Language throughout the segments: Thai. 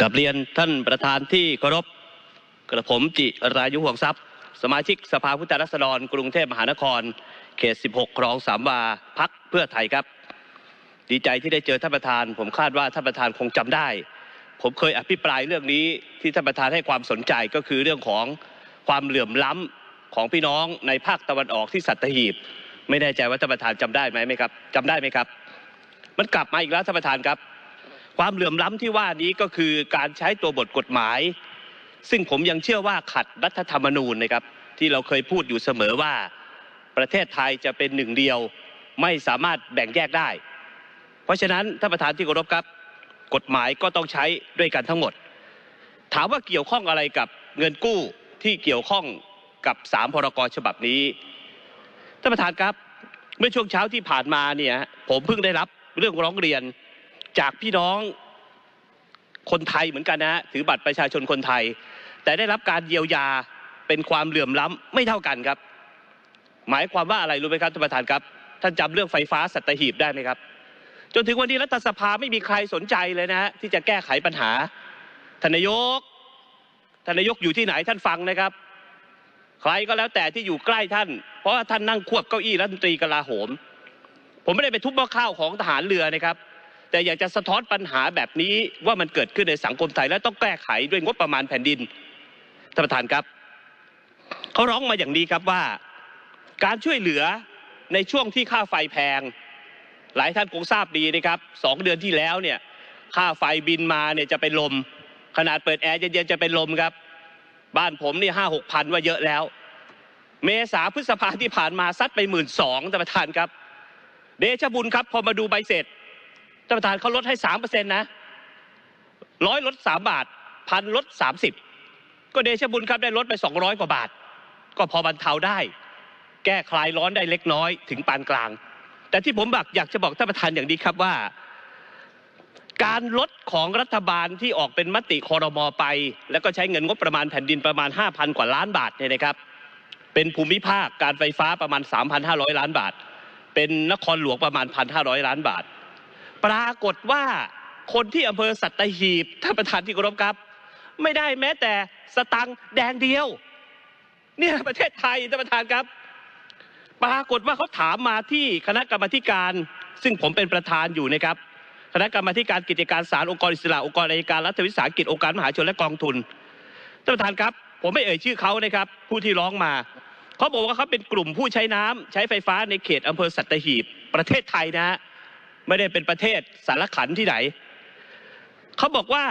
กับเรียนท่านประธานที่เคารพกระผมจิรายุห่วงทรัพย์ สมาชิกสภาผู้แทนราษฎรกรุงเทพมหานคร เขต 16 ครองสามวาพักเพื่อไทยครับ ดีใจที่ได้เจอท่านประธาน ผมคาดว่าท่านประธานคงจำได้ ผมเคยอภิปรายเรื่องนี้ที่ท่านประธานให้ความสนใจก็คือเรื่องของความเหลื่อมล้ำของพี่น้องในภาคตะวันออกที่สัตหีบ ไม่แน่ใจว่าท่านประธานจำได้ไหมไหมครับจำได้ไหมครับ มันกลับมาอีกแล้วท่านประธานครับ เหลื่อมล้ำที่ว่านี้ก็คือการใช้ตัวบทกฎหมาย ซึ่งผมยังเชื่อว่าขัดรัฐธรรมนูญนะครับที่เราเคยพูดอยู่เสมอว่าประเทศไทยจะเป็นหนึ่งเดียวไม่สามารถแบ่งแยกได้ เพราะฉะนั้นท่านประธานที่เคารพครับ กฎหมายก็ต้องใช้ด้วยกันทั้งหมด ถามว่าเกี่ยวข้องอะไรกับเงินกู้ที่เกี่ยวข้องกับสามพรกฉบับนี้ท่านประธานครับ เมื่อช่วงเช้าที่ผ่านมาเนี่ยผมเพิ่งได้รับเรื่องร้องเรียน จากพี่น้องคนไทยเหมือนกันนะฮะถือบัตรประชาชนคนไทย แต่ได้รับการเยียวยาเป็นความเหลื่อมล้ำไม่เท่ากันครับ หมายความว่าอะไรรู้ไหมครับท่านประธานครับ ท่านจำเรื่องไฟฟ้าสัตหีบได้ไหมครับ จนถึงวันนี้รัฐสภาไม่มีใครสนใจเลยนะฮะที่จะแก้ไขปัญหาทานนายกทานนายกอยู่ที่ไหนท่านฟังนะครับ ใครก็แล้วแต่ที่อยู่ใกล้ท่าน เพราะว่าท่านนั่งควบเก้าอี้รัฐมนตรีกลาโหม ผมไม่ได้ไปทุบหม้อข้าวของทหารเรือนะครับ แต่อยากจะสะท้อนปัญหาแบบนี้ว่ามันเกิดขึ้นในสังคมไทยและต้องแก้ไขด้วยงบประมาณแผ่นดินท่านประธานครับเขาร้องมาอย่างนี้ครับว่าการช่วยเหลือในช่วงที่ค่าไฟแพง หลายท่านคงทราบดีนะครับสองเดือนที่แล้วเนี่ยค่าไฟบินมาเนี่ยจะเป็นลม ขนาดเปิดแอร์เย็นๆจะเป็นลมครับ บ้านผมนี่ห้าหกพันว่าเยอะแล้ว เมษาพฤษภาที่ผ่านมาซัดไปหมื่นสองท่านประธานครับ เดชบุญครับพอมาดูใบเสร็จ ท่านประธานเขาลดให้สามเปอร์เซ็นต์นะร้อยลดสามบาทพันลดสามสิบก็เดชบุญครับได้ลดไปสองร้อยกว่าบาท ก็พอบรรเทาได้ แก้คลายร้อนได้เล็กน้อยถึงปานกลาง แต่ที่ผมบักอยากจะบอกท่านประธานอย่างนี้ครับว่า การลดของรัฐบาลที่ออกเป็นมติคอรมอไป แล้วก็ใช้เงินงบประมาณแผ่นดินประมาณ 5,000 กว่าล้านบาทเนี่ยนะครับ เป็นภูมิภาคการไฟฟ้าประมาณ 3,500 ล้านบาท เป็นนครหลวงประมาณ 1,500 ล้านบาท ปรากฏว่าคนที่อำเภอสัตหีบท่านประธานที่เคารพครับ ไม่ได้แม้แต่สตังค์แดงเดียว เนี่ยประเทศไทยท่านประธานครับ ปรากฏว่าเขาถามมาที่คณะกรรมาธิการ ซึ่งผมเป็นประธานอยู่นะครับคณะกรรมาธิการกิจการศาลองค์กรอิสระองค์กรอัยการรัฐวิสาหกิจองค์การมหาชนและกองทุนท่านประธานครับ ผมไม่เอ่ยชื่อเขานะครับ ผู้ที่ร้องมาเขาบอกว่าเขาเป็นกลุ่มผู้ใช้น้ำใช้ไฟฟ้าในเขตอำเภอสัตหีบประเทศไทยนะฮะ ไม่ได้เป็นประเทศสารขันที่ไหนเขาบอกว่า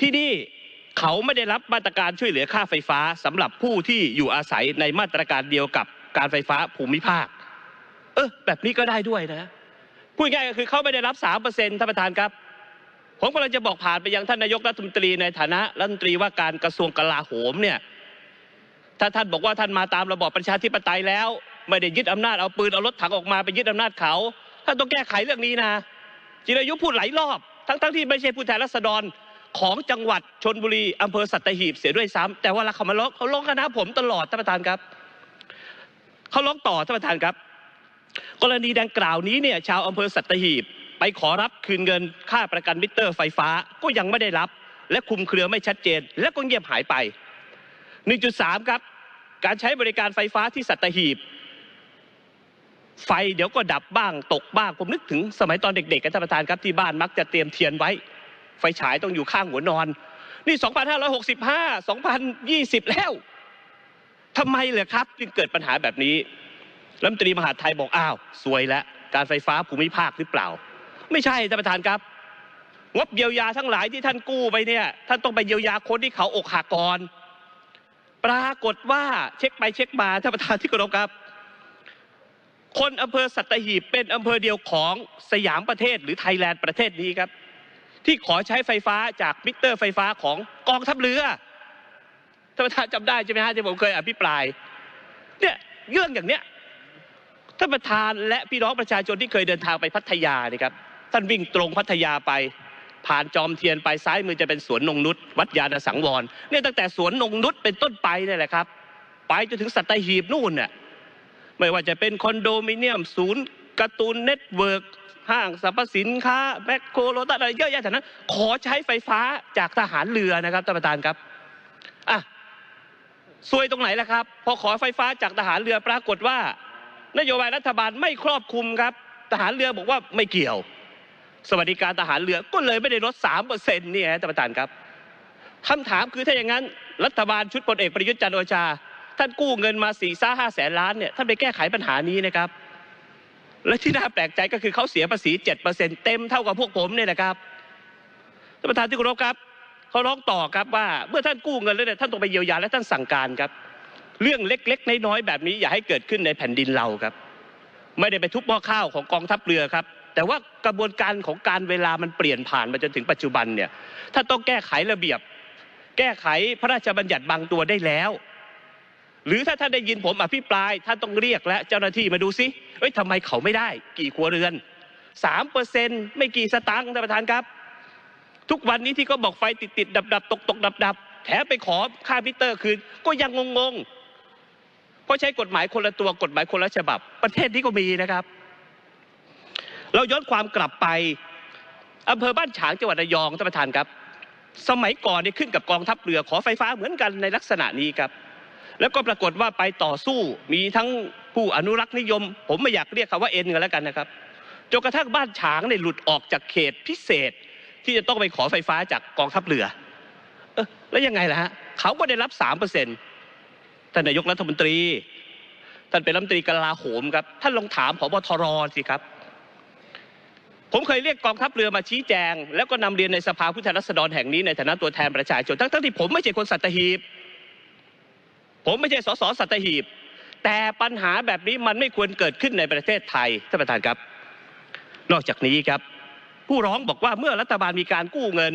ที่นี่เขาไม่ได้รับมาตรการช่วยเหลือค่าไฟฟ้าสำหรับผู้ที่อยู่อาศัยในมาตรการเดียวกับการไฟฟ้าภูมิภาค เออแบบนี้ก็ได้ด้วยนะพูดง่ายๆก็คือเขาไม่ได้รับสามเปอร์เซ็นต์ท่านประธานครับ ผมกำลังจะบอกผ่านไปยังท่านนายกรัฐมนตรีในฐานะรัฐมนตรีว่าการกระทรวงกลาโหมเนี่ยถ้าท่านบอกว่าท่านมาตามระบอบประชาธิปไตยแล้ว ไม่ได้ยึดอำนาจเอาปืนเอารถถังออกมาไปยึดอำนาจเขา ท่านต้องแก้ไขเรื่องนี้นะจิรายุพูดหลายรอบทั้งๆที่ไม่ใช่ผู้แทนราษฎรของจังหวัดชนบุรีอำเภอสัตหีบเสียด้วยซ้ำแต่ว่าเขามาร้องเขาร้องคณะผมตลอดท่านประธานครับเขาร้องต่อท่านประธานครับ กรณีดังกล่าวนี้เนี่ยชาวอำเภอสัตหีบ ไปขอรับคืนเงินค่าประกันมิเตอร์ไฟฟ้าก็ยังไม่ได้รับ และคุมเครือไม่ชัดเจน และก็เงียบหายไป 1.3 ครับ การใช้บริการไฟฟ้าที่สัตหีบ ไฟเดี๋ยวก็ดับบ้างตกบ้างผมนึกถึงสมัยตอนเด็กๆกันท่านประธานครับที่บ้านมักจะเตรียมเทียนไว้ ไฟฉายต้องอยู่ข้างหัวนอน นี่ 2565 2020 แล้วทำไมเหรอครับจึงเกิดปัญหาแบบนี้รัฐมนตรีมหาดไทยบอกอ้าวสวยแล้วการไฟฟ้าภูมิภาคหรือเปล่า ไม่ใช่ท่านประธานครับ งบเยียวยาทั้งหลายที่ท่านกู้ไปเนี่ยท่านต้องไปเยียวยาคนที่เขาอกหักก่อนปรากฏว่าเช็คไปเช็คมาท่านประธานที่เคารพครับ คนอำเภอสัตหีบเป็นอำเภอเดียวของสยามประเทศหรือไทยแลนด์ประเทศนี้ครับ ที่ขอใช้ไฟฟ้าจากมิเตอร์ไฟฟ้าของกองทัพเรือท่านประธานจำได้ใช่ไหมฮะที่ผมเคยอภิปรายเนี่ยเรื่องอย่างเนี้ยท่านประธานและพี่น้องประชาชนที่เคยเดินทางไปพัทยานี่ครับท่านวิ่งตรงพัทยาไป ผ่านจอมเทียนไปซ้ายมือจะเป็นสวนนงนุษวัดยาณสังวรเนี่ยตั้งแต่สวนนงนุษเป็นต้นไปนี่แหละครับ ไปจนถึงสัตหีบนู่นเนี่ย ไม่ว่าจะเป็นคอนโดมิเนียมศูนย์การ์ตูนเน็ตเวิร์กห้างสรรพสินค้าแมคโครโลตัสอะไรเยอะแยะแถวนั้น ขอใช้ไฟฟ้าจากทหารเรือนะครับท่านประธานครับอะซวยตรงไหนล่ะครับ พอขอไฟฟ้าจากทหารเรือปรากฏว่า นโยบายรัฐบาลไม่ครอบคลุมครับ ทหารเรือบอกว่าไม่เกี่ยว สวัสดิการทหารเรือก็เลยไม่ได้ลดสามเปอร์เซ็นต์นี่ฮะท่านประธานครับคำถามคือถ้าอย่างนั้น รัฐบาลชุดพลเอกประยุทธ์จันทร์โอชา กู้เงินมาสี่ซ่าห้าแสนล้านเนี่ยท่านไปแก้ไขปัญหานี้นะครับและที่น่าแปลกใจก็คือเขาเสียภาษีเจ็ดเปอร์เซ็นต์เต็มเท่ากับพวกผมเนี่ยนะครับท่านประธานที่เคารพครับเขาร้องต่อครับว่าเมื่อท่านกู้เงินแล้วเนี่ยท่านต้องไปเยียวยาและท่านสั่งการครับ เรื่องเล็กๆน้อยๆแบบนี้อย่าให้เกิดขึ้นในแผ่นดินเราครับ ไม่ได้ไปทุบหม้อข้าวของกองทัพเรือครับ แต่ว่ากระบวนการของการเวลามันเปลี่ยนผ่านมาจนถึงปัจจุบันเนี่ยถ้าต้องแก้ไขระเบียบ แก้ไขพระราชบัญญัติบางตัวได้แล้ว หรือถ้าท่านได้ยินผมอภิปรายท่านต้องเรียกและเจ้าหน้าที่มาดูซิเอ้ยทำไมเขาไม่ได้กี่ครัวเรือนสามเปอร์เซ็นต์ไม่กี่สตางค์ท่านประธานครับ ทุกวันนี้ที่เขาบอกไฟติดติดดับดับตกตกดับดับแถมไปขอค่ามิเตอร์คืนก็ยังงงๆเพราะใช้กฎหมายคนละตัวกฎหมายคนละฉบับ ประเทศนี้ก็มีนะครับ เราย้อนความกลับไปอำเภอบ้านฉางจังหวัดระยองท่านประธานครับ สมัยก่อนเนี่ยขึ้นกับกองทัพเรือขอไฟฟ้าเหมือนกันในลักษณะนี้ครับ แล้วก็ปรากฏว่าไปต่อสู้มีทั้งผู้อนุรักษ์นิยม ผมไม่อยากเรียกคำว่าเอ็นกันแล้วกันนะครับจนกระทั่งบ้านฉางเนี่ยหลุดออกจากเขตพิเศษ ที่จะต้องไปขอไฟฟ้าจากกองทัพเรือเออแล้วยังไงล่ะฮะเขาก็ได้รับสามเปอร์เซ็นต์ท่านนายกรัฐมนตรี ท่านเป็นรัฐมนตรีกลาโหมครับท่านลองถามผบทรสิครับ ผมเคยเรียกกองทัพเรือมาชี้แจง แล้วก็นำเรียนในสภาผู้แทนราษฎรแห่งนี้ในฐานะตัวแทนประชาชนทั้งที่ผมไม่ใช่คนสัตหีบ ผมไม่ใช่สสสัตหีบแต่ปัญหาแบบนี้มันไม่ควรเกิดขึ้นในประเทศไทยท่านประธานครับ นอกจากนี้ครับ ผู้ร้องบอกว่าเมื่อรัฐบาลมีการกู้เงิน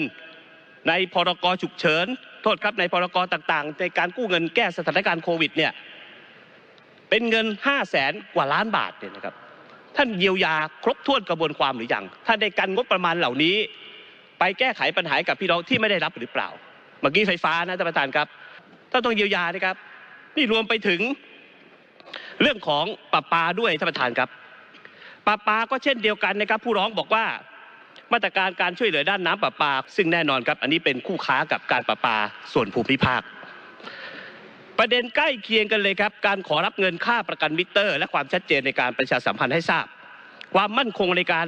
ในพรกฉุกเฉินโทษครับในพรกต่างๆ ในการกู้เงินแก้สถานการณ์โควิดเนี่ยเป็นเงินห้าแสนกว่าล้านบาทเนี่ยนะครับ ท่านเยียวยาครบถ้วนกระบวนความหรือยังท่านได้กันงบประมาณเหล่านี้ ไปแก้ไขปัญหากับพี่น้องที่ไม่ได้รับหรือเปล่า เมื่อกี้ไฟฟ้านะท่านประธานครับท่านต้องเยียวยานะครับ นี่รวมไปถึงเรื่องของปราปาด้วยท่านประธานครับปราปาก็เช่นเดียวกันนะครับผู้ร้องบอกว่ามาตรการการช่วยเหลือด้านน้ำประปาซึ่งแน่นอนครับ อันนี้เป็นคู่ค้ากับการประปาส่วนภูมิภาค ประเด็นใกล้เคียงกันเลยครับ การขอรับเงินค่าประกันมิเตอร์ และความชัดเจนในการประชาสัมพันธ์ให้ทราบ ความมั่นคงในการ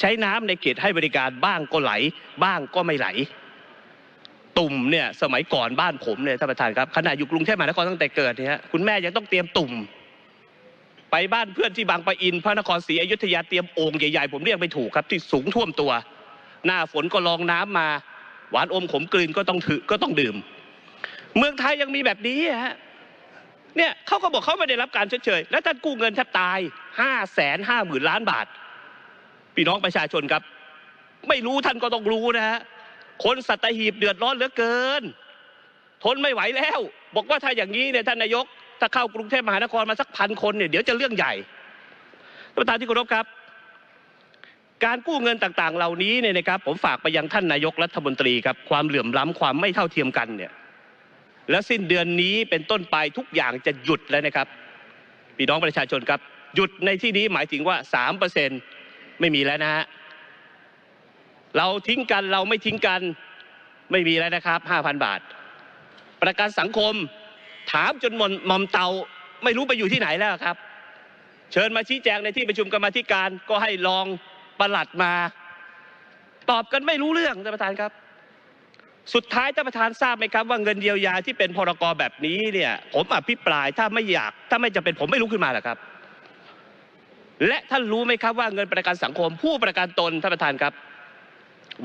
ใช้น้ำในเขตให้บริการบ้างก็ไหล บ้างก็ไม่ไหล ตุ่มเนี่ยสมัยก่อนบ้านผมเนี่ยท่านประธานครับขณะอยู่กรุงเทพมหานครตั้งแต่เกิดเนี่ยฮะคุณแม่ยังต้องเตรียมตุ่ม ไปบ้านเพื่อนที่บางปะอินพระนครศรีอยุธยาเตรียมโอ่งใหญ่ๆผมเรียกไม่ถูกครับที่สูงท่วมตัว หน้าฝนก็ลองน้ำมา หวานอมขมกลืนก็ต้องถือก็ต้องดื่ม เมืองไทยยังมีแบบนี้ฮะเนี่ยเขาก็บอกเขาไม่ได้รับการชดเชย แล้วท่านกู้เงินแทบตายห้าแสนห้าหมื่นล้านบาท พี่น้องประชาชนครับ ไม่รู้ท่านก็ต้องรู้นะฮะ คนสัตหีบเดือดร้อนเหลือเกิน ทนไม่ไหวแล้ว บอกว่าถ้าอย่างนี้เนี่ยท่านนายก ถ้าเข้ากรุงเทพมหานครมาสักพันคนเนี่ยเดี๋ยวจะเรื่องใหญ่ท่านประธานที่เคารพครับ การกู้เงินต่างๆ เหล่านี้เนี่ยนะครับผมฝากไปยังท่านนายกรัฐมนตรีครับความเหลื่อมล้ำความไม่เท่าเทียมกันเนี่ยแล้วสิ้นเดือนนี้เป็นต้นไปทุกอย่างจะหยุดแล้วนะครับพี่น้องประชาชนครับ หยุดในที่นี้หมายถึงว่าสามเปอร์เซ็นไม่มีแล้วนะฮะ เราทิ้งกันเราไม่ทิ้งกันไม่มีแล้วนะครับห้าพันบาท ประกันสังคมถามจนมอนมอมเตาไม่รู้ไปอยู่ที่ไหนแล้วครับ เชิญมาชี้แจงในที่ประชุมกรรมธิการก็ให้รองประหลัดมา ตอบกันไม่รู้เรื่องท่านประธานครับ สุดท้ายท่านประธานทราบไหมครับ ว่าเงินเยียวยาที่เป็นพรกรแบบนี้เนี่ย ผมอภิปรายถ้าไม่อยาก ถ้าไม่จำเป็นผมไม่ลุกขึ้นมาหรอกครับ และท่านรู้ไหมครับว่าเงินประกันสังคมผู้ประกันตนท่านประธานครับ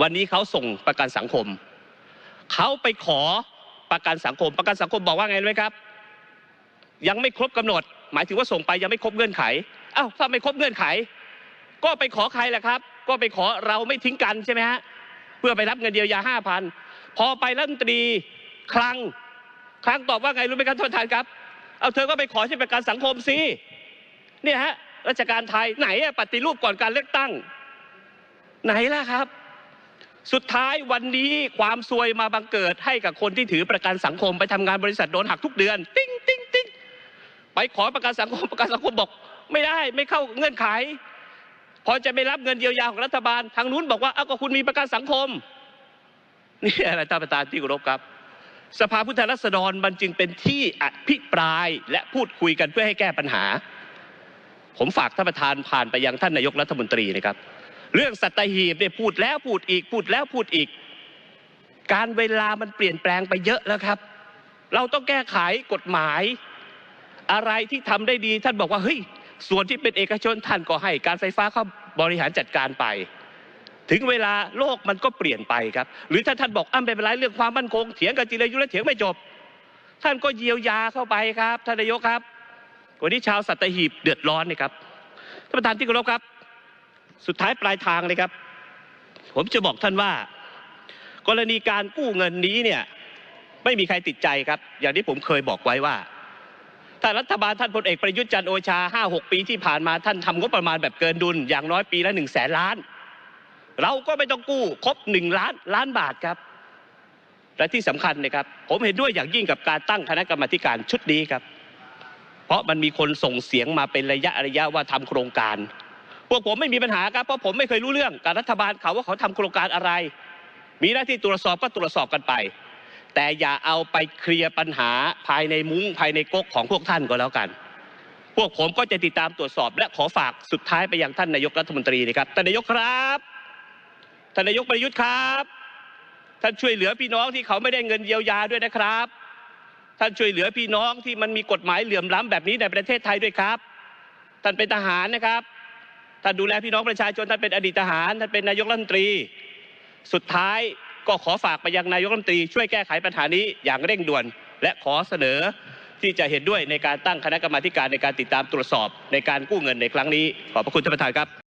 วันนี้เขาส่งประกันสังคมเขาไปขอประกันสังคมประกันสังคมบอกว่าไงรู้ไหมครับ ยังไม่ครบกำหนด หมายถึงว่าส่งไปยังไม่ครบเงื่อนไขอ้าวถ้าไม่ครบเงื่อนไข ก็ไปขอใครล่ะครับ ก็ไปขอเราไม่ทิ้งกันใช่ไหมฮะเพื่อไปรับเงินเยียวยาห้าพันพอไปรัฐมนตรีคลังคลังตอบว่าไงรู้ไหมครับท่านประธานครับ เอาเธอก็ไปขอใช้ประกันสังคมสิเนี่ยฮะราชการไทยไหนปฏิรูปก่อนการเลือกตั้ง ไหนล่ะครับ สุดท้ายวันนี้ความซวยมาบังเกิดให้กับคนที่ถือประกันสังคมไปทำงานบริษัทโดนหักทุกเดือน ติ้งติ้งติ้งไปขอประกันสังคมประกันสังคมบอก ไม่ได้ไม่เข้าเงื่อนไข พอจะไปรับเงินเยียวยาของรัฐบาล ทางนู้นบอกว่าเอาก็คุณมีประกันสังคมนี่อะไรท่านประธานที่เคารพครับ สภาผู้แทนราษฎรมันจึงเป็นที่อภิปรายและพูดคุยกันเพื่อให้แก้ปัญหา ผมฝากท่านประธานผ่านไปยังท่านนายกรัฐมนตรีนะครับ เรื่องสัตหีบเนี่ยพูดแล้วพูดอีกพูดแล้วพูดอีก การเวลามันเปลี่ยนแปลงไปเยอะแล้วครับ เราต้องแก้ไขกฎหมาย อะไรที่ทำได้ดีท่านบอกว่าเฮ้ยส่วนที่เป็นเอกชนท่านก็ให้ การไฟฟ้าเข้าบริหารจัดการไป ถึงเวลาโลกมันก็เปลี่ยนไปครับ หรือถ้าท่านบอกอ้ำไม่เป็นไรเรื่องความมั่นคงเถียงกันจิรยุและเถียงไม่จบ ท่านก็เยียวยาเข้าไปครับท่านนายกครับ วันนี้ชาวสัตหีบเดือดร้อนนะครับท่านประธานที่เคารพครับ สุดท้ายปลายทางเลยครับ ผมจะบอกท่านว่า กรณีการกู้เงินนี้เนี่ยไม่มีใครติดใจครับ อย่างที่ผมเคยบอกไว้ว่า ถ้ารัฐบาลท่านพลเอกประยุทธ์จันโอชาห้าหกปีที่ผ่านมาท่านทำงบประมาณแบบเกินดุล อย่างน้อยปีละหนึ่งแสนล้าน เราก็ไม่ต้องกู้ครบหนึ่งล้านล้านบาทครับ และที่สำคัญนะครับ ผมเห็นด้วยอย่างยิ่งกับการตั้งคณะกรรมการชุดนี้ครับ เพราะมันมีคนส่งเสียงมาเป็นระยะระยะว่าทำโครงการ พวกผมไม่มีปัญหาครับเพราะผมไม่เคยรู้เรื่องการรัฐบาลเขาว่าเขาทำโครงการอะไร มีหน้าที่ตรวจสอบก็ตรวจสอบกันไป แต่อย่าเอาไปเคลียร์ปัญหาภายในมุ้งภายในก๊กของพวกท่านก็แล้วกัน พวกผมก็จะติดตามตรวจสอบ และขอฝากสุดท้ายไปยังท่านนายกรัฐมนตรีนะครับท่านนายกครับท่านนายกประยุทธ์ครับท่านช่วยเหลือพี่น้องที่เขาไม่ได้เงินเยียวยาด้วยนะครับ ท่านช่วยเหลือพี่น้องที่มันมีกฎหมายเหลื่อมล้ำแบบนี้ในประเทศไทยด้วยครับ ท่านเป็นทหารนะครับ ดูแลพี่น้องประชาชนท่านเป็นอดีตทหารท่านเป็นนายกรัฐมนตรี สุดท้ายก็ขอฝากไปยังนายกรัฐมนตรีช่วยแก้ไขปัญหานี้อย่างเร่งด่วน และขอเสนอที่จะเห็นด้วยในการตั้งคณะกรรมาการในการติดตามตรวจสอบในการกู้เงินในครั้งนี้ขอบพระคุณท่านประธานครับ